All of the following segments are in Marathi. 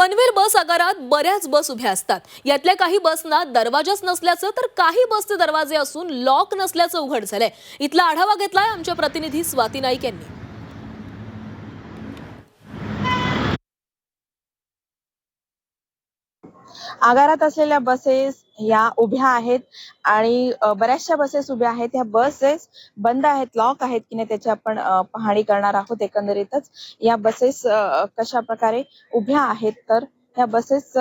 पनवेल बस आगारात बऱ्याच बस उभ्या असतात. यातल्या काही बसना दरवाजाच नसल्याचं तर काही बसचे दरवाजे असून लॉक नसल्याचं उघड झालंय. इथला आढावा घेतलाय आमच्या प्रतिनिधी स्वाती नाईक यांनी. आगारात असलेल्या बसेस ह्या उभ्या आहेत आणि बऱ्याचशा बसेस उभ्या आहेत. ह्या बसेस बंद आहेत लॉक आहेत की नाही त्याची आपण पाहणी करणार आहोत एकंदरीतच. या बसेस कशा प्रकारे उभ्या आहेत तर ह्या बसेस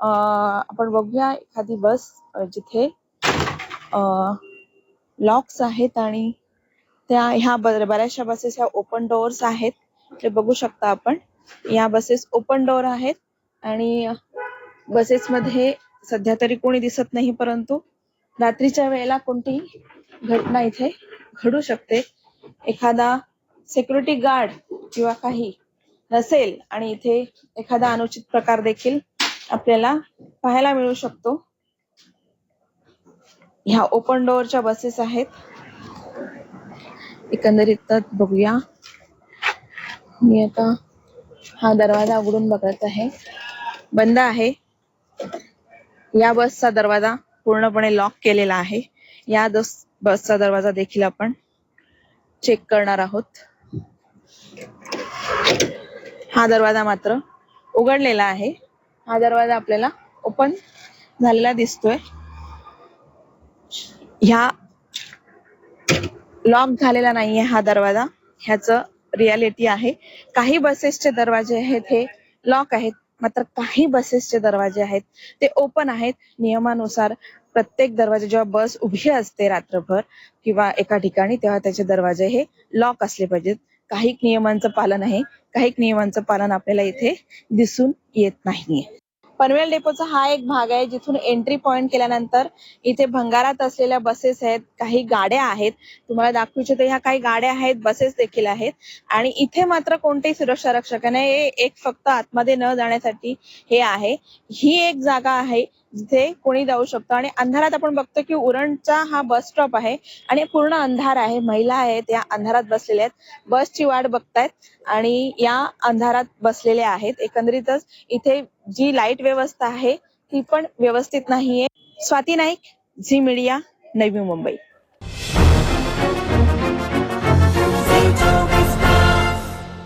आपण बघूया एखादी बस अ, जिथे लॉक्स आहेत आणि त्या ह्या बऱ्याचशा बसेस ह्या ओपन डोअर्स आहेत. ते बघू शकता आपण. या बसेस ओपन डोअर आहेत आणि बसेस मध्ये सध्या तरी कोणी दिसत नाही परंतु रात्रीच्या वेळेला कोणतीही घटना इथे घडू शकते. एखादा सिक्युरिटी गार्ड किंवा काही नसेल आणि इथे एखादा अनुचित प्रकार देखील आपल्याला पाहायला मिळू शकतो. ह्या ओपन डोअरच्या बसेस आहेत. एकंदरीत बघूया. मी आता हा दरवाजा उघडून बघत आहे. बंद आहे. या बसचा दरवाजा पूर्णपणे लॉक केलेला आहे. या दस- बसचा दरवाजा देखील आपण चेक करणार आहोत. हा दरवाजा मात्र उघडलेला आहे. हा दरवाजा आपल्याला ओपन झालेला दिसतोय. ह्या लॉक झालेला नाहीये हा दरवाजा. ह्याच रियालिटी आहे. काही बसेसचे दरवाजे आहेत हे लॉक आहेत. मात्र काही बसेसचे दरवाजे आहेत. ते ओपन आहेत. नियमानुसार प्रत्येक दरवाजे जेव्हा बस उभी असते रात्रभर किंवा एका ठिकाणी तेव्हा त्याचे दरवाजे हे लॉक असले पाहिजेत. काही नियमांचं पालन आहे. काही नियमांचं पालन आपल्याला इथे दिसून येत नाहीये. पनवेल डेपोचा हा एक भाग आहे जिथून एंट्री पॉइंट केल्यानंतर इथे भंगारात असलेल्या बसेस आहेत काही गाड्या आहेत. तुम्हाला दाखवू इच्छिते ह्या काही गाड्या आहेत बसेस देखील आहेत. आणि इथे मात्र कोणतेही सुरक्षा रक्षक नाही हे एक फक्त आतमध्ये न जाण्यासाठी हे आहे. ही एक जागा आहे जिथे कोणी जाऊ शकतो. आणि अंधारात आपण बघतो की उरणचा हा बस स्टॉप आहे आणि पूर्ण अंधार आहे. महिला आहेत या अंधारात बसलेल्या आहेत. बसची वाट बघतायत आणि या अंधारात बसलेल्या आहेत. एकंदरीतच इथे जी लाइट व्यवस्था आहे ती पण व्यवस्थित नाहीये. Swati Naik Zee media Navi Mumbai.